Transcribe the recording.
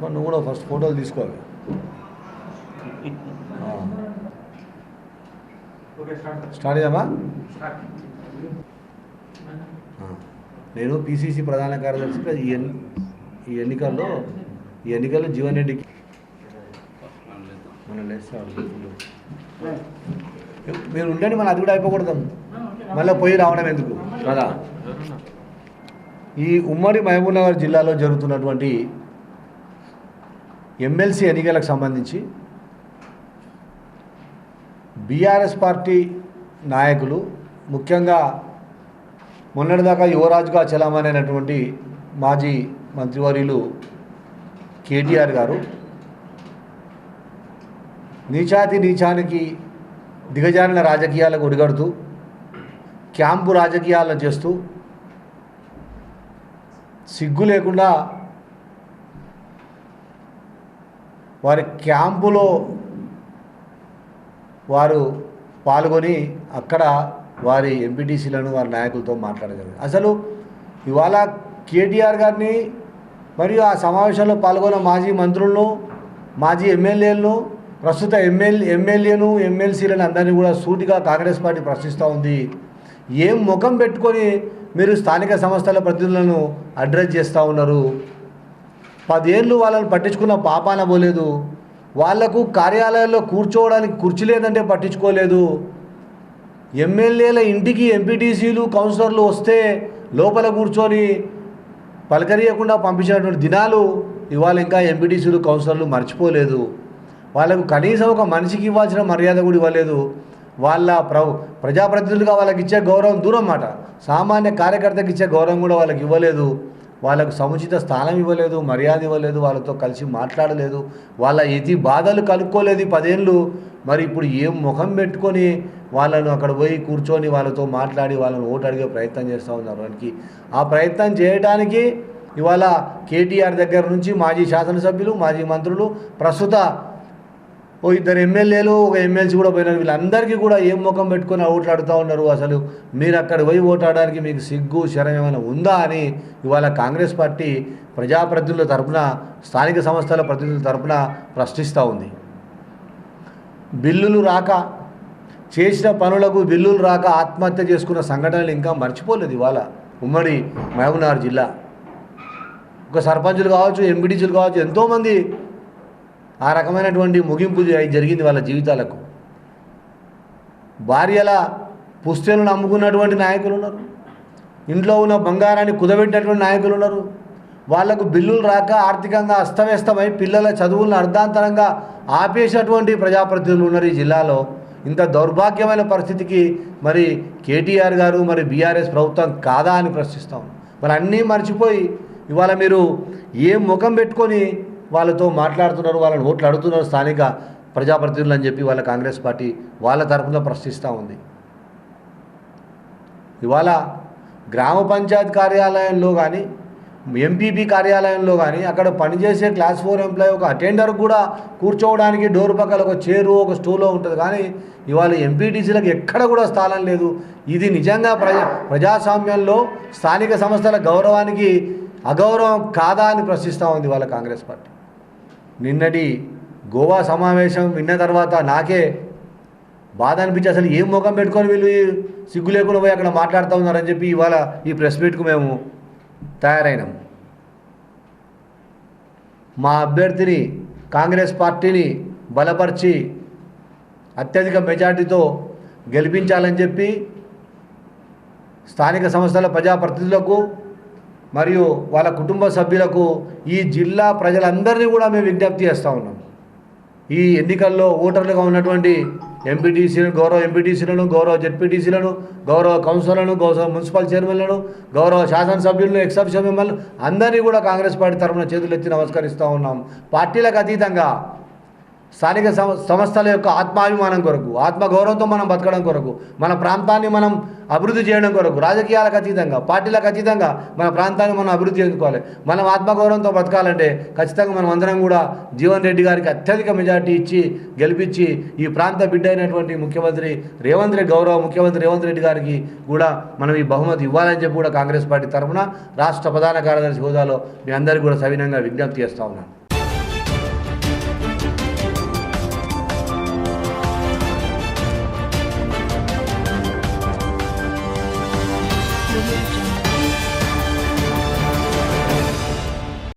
లక్ష్మణ్ నువ్వు కూడా ఫస్ట్ ఫోటోలు తీసుకోవాలి. స్టార్ట్ చేద్దామా. నేను పిసిసి ప్రధాన కార్యదర్శిగా ఈ ఎన్ ఈ ఎన్నికల్లో ఈ ఎన్నికల్లో జీవన్ రెడ్డికి మనం మీరు ఉండండి మళ్ళీ అది కూడా అయిపోకూడదు. మళ్ళీ పోయి రావడం ఎందుకు? కదా. ఈ ఉమ్మడి మహబూబ్నగర్ జిల్లాలో జరుగుతున్నటువంటి ఎమ్మెల్సీ ఎన్నికలకు సంబంధించి బీఆర్ఎస్ పార్టీ నాయకులు ముఖ్యంగా మొన్నటిదాకా యువరాజుగా చలామణైనటువంటి మాజీ మంత్రివర్యులు కేటీఆర్ గారు నీచాతి నీచానికి దిగజారిన రాజకీయాలకు ఒడిగడుతూ క్యాంపు రాజకీయాలను చేస్తూ సిగ్గు లేకుండా వారి క్యాంపులో వారు పాల్గొని అక్కడ వారి ఎంపీటీసీలను వారి నాయకులతో మాట్లాడగలిగారు. అసలు ఇవాళ కేటీఆర్ గారిని మరియు ఆ సమావేశంలో పాల్గొన్న మాజీ మంత్రులను మాజీ ఎమ్మెల్యేలను ప్రస్తుత ఎమ్మెల్యే ఎమ్మెల్యేను ఎమ్మెల్సీలను అందరినీ కూడా సూటిగా కాంగ్రెస్ పార్టీ ప్రశ్నిస్తూ ఉంది. ఏం ముఖం పెట్టుకొని మీరు స్థానిక సంస్థల ప్రతినిధులను అడ్రస్ చేస్తూ ఉన్నారు? పదేళ్ళు వాళ్ళని పట్టించుకున్న పాపాన పోలేదు. వాళ్ళకు కార్యాలయాల్లో కూర్చోవడానికి కుర్చీ లేదంటే పట్టించుకోలేదు. ఎమ్మెల్యేల ఇంటికి ఎంపీటీసీలు కౌన్సిలర్లు వస్తే లోపల కూర్చొని పలకరియకుండా పంపించినటువంటి దినాలు ఇవాళ ఇంకా ఎంపీటీసీలు కౌన్సిలర్లు మర్చిపోలేదు. వాళ్ళకు కనీసం ఒక మనిషికి ఇవ్వాల్సిన మర్యాద కూడా ఇవ్వలేదు. వాళ్ళ ప్ర ప్రజాప్రతినిధులుగా వాళ్ళకి ఇచ్చే గౌరవం దూరం మాట సామాన్య కార్యకర్తకి ఇచ్చే గౌరవం కూడా వాళ్ళకి ఇవ్వలేదు. వాళ్ళకు సముచిత స్థానం ఇవ్వలేదు మర్యాద ఇవ్వలేదు వాళ్ళతో కలిసి మాట్లాడలేదు వాళ్ళ ఎది బాధలు కలుక్కోలేదు పదేళ్ళు. మరి ఇప్పుడు ఏం ముఖం పెట్టుకొని వాళ్ళను అక్కడ పోయి కూర్చొని వాళ్ళతో మాట్లాడి వాళ్ళని ఓటు అడిగే ప్రయత్నం చేస్తూ ఉన్నారు వానికి ఆ ప్రయత్నం చేయడానికి ఇవాళ కేటీఆర్ దగ్గర నుంచి మాజీ శాసనసభ్యులు మాజీ మంత్రులు ప్రస్తుత ఓ ఇద్దరు ఎమ్మెల్యేలు ఒక ఎమ్మెల్సీ కూడా పోయినారు. వీళ్ళందరికీ కూడా ఏం ముఖం పెట్టుకొని ఓట్లాడుతూ ఉన్నారు అసలు. మీరు అక్కడ పోయి ఓటాడడానికి మీకు సిగ్గు శరం ఏమైనా ఉందా అని ఇవాళ కాంగ్రెస్ పార్టీ ప్రజాప్రతినిధుల తరపున స్థానిక సంస్థల ప్రతినిధుల తరపున ప్రశ్నిస్తూ ఉంది. బిల్లులు రాక చేసిన పనులకు బిల్లులు రాక ఆత్మహత్య చేసుకున్న సంఘటనలు ఇంకా మర్చిపోలేదు ఇవాళ ఉమ్మడి మహబూబ్నగర్ జిల్లా. ఒక సర్పంచులు కావచ్చు ఎంపీటీసీలు కావచ్చు ఎంతోమంది ఆ రకమైనటువంటి ముగింపు జరిగింది వాళ్ళ జీవితాలకు. భార్యల పుస్తెలను నమ్ముకున్నటువంటి నాయకులు ఉన్నారు. ఇంట్లో ఉన్న బంగారాన్ని కుదబెట్టినటువంటి నాయకులు ఉన్నారు. వాళ్ళకు బిల్లులు రాక ఆర్థికంగా అస్తవ్యస్తమై పిల్లల చదువులను అర్ధాంతరంగా ఆపేసినటువంటి ప్రజాప్రతినిధులు ఉన్నారు ఈ జిల్లాలో. ఇంత దౌర్భాగ్యమైన పరిస్థితికి మరి కేటీఆర్ గారు మరి బీఆర్ఎస్ ప్రభుత్వం కాదా అని ప్రశ్నిస్తాం. మరి అన్నీ మర్చిపోయి ఇవాళ మీరు ఏ ముఖం పెట్టుకొని వాళ్ళతో మాట్లాడుతున్నారు వాళ్ళని ఓట్లు అడుగుతున్నారు స్థానిక ప్రజాప్రతినిధులు అని చెప్పి వాళ్ళ కాంగ్రెస్ పార్టీ వాళ్ళ తరఫున ప్రశ్నిస్తూ ఉంది. ఇవాళ గ్రామ పంచాయత్ కార్యాలయంలో కానీ ఎంపీపీ కార్యాలయంలో కానీ అక్కడ పనిచేసే క్లాస్ ఫోర్ ఎంప్లాయీ ఒక అటెండర్ కూడా కూర్చోవడానికి డోర్ పక్కల ఒక చైరు ఒక స్టూలో ఉంటుంది. కానీ ఇవాళ ఎంపీటీసీలకు ఎక్కడ కూడా స్థానం లేదు. ఇది నిజంగా ప్రజా ప్రజాస్వామ్యంలో స్థానిక సంస్థల గౌరవానికి అగౌరవం కాదా అని ప్రశ్నిస్తూ ఉంది వాళ్ళ కాంగ్రెస్ పార్టీ. నిన్నటి గోవా సమావేశం విన్న తర్వాత నాకే బాధ అనిపించి అసలు ఏం ముఖం పెట్టుకొని వీళ్ళు సిగ్గు లేకుండా పోయి అక్కడ మాట్లాడుతూ ఉన్నారని చెప్పి ఇవాళ ఈ ప్రెస్ మీట్కు మేము తయారైనాం. మా అభ్యర్థిని కాంగ్రెస్ పార్టీని బలపరిచి అత్యధిక మెజార్టీతో గెలిపించాలని చెప్పి స్థానిక సంస్థల ప్రజాప్రతినిధులకు మరియు వాళ్ళ కుటుంబ సభ్యులకు ఈ జిల్లా ప్రజలందరినీ కూడా మేము విజ్ఞప్తి చేస్తూ ఉన్నాం. ఈ ఎన్నికల్లో ఓటర్లుగా ఉన్నటువంటి ఎంపీటీసీలను గౌరవ ఎంపీటీసీలను గౌరవ జెడ్పీటీసీలను గౌరవ కౌన్సిలర్లను గౌరవ మున్సిపల్ చైర్మన్లను గౌరవ శాసనసభ్యులను ఎక్సెప్షన్ మిమ్మల్ని అందరినీ కూడా కాంగ్రెస్ పార్టీ తరఫున చేతులు ఎత్తి నమస్కరిస్తూ ఉన్నాం. పార్టీలకు అతీతంగా స్థానిక సం- సంస్థల యొక్క ఆత్మాభిమానం కొరకు ఆత్మగౌరవంతో మనం బతకడం కొరకు మన ప్రాంతాన్ని మనం అభివృద్ధి చేయడం కొరకు రాజకీయాలకు అతీతంగా పార్టీలకు అతీతంగా మన ప్రాంతాన్ని మనం అభివృద్ధి చేసుకోవాలి. మనం ఆత్మగౌరవంతో బతకాలంటే ఖచ్చితంగా మనం అందరం కూడా జీవన్ రెడ్డి గారికి అత్యధిక మెజార్టీ ఇచ్చి గెలిపించి ఈ ప్రాంత బిడ్డ అయినటువంటి ముఖ్యమంత్రి రేవంత్ రెడ్డి గౌరవ ముఖ్యమంత్రి రేవంత్ రెడ్డి గారికి కూడా మనం ఈ బహుమతి ఇవ్వాలని చెప్పి కూడా కాంగ్రెస్ పార్టీ తరఫున రాష్ట్ర ప్రధాన కార్యదర్శి హోదాలో మీ అందరికీ కూడా సవినంగా విజ్ఞప్తి చేస్తూ ఉన్నాను.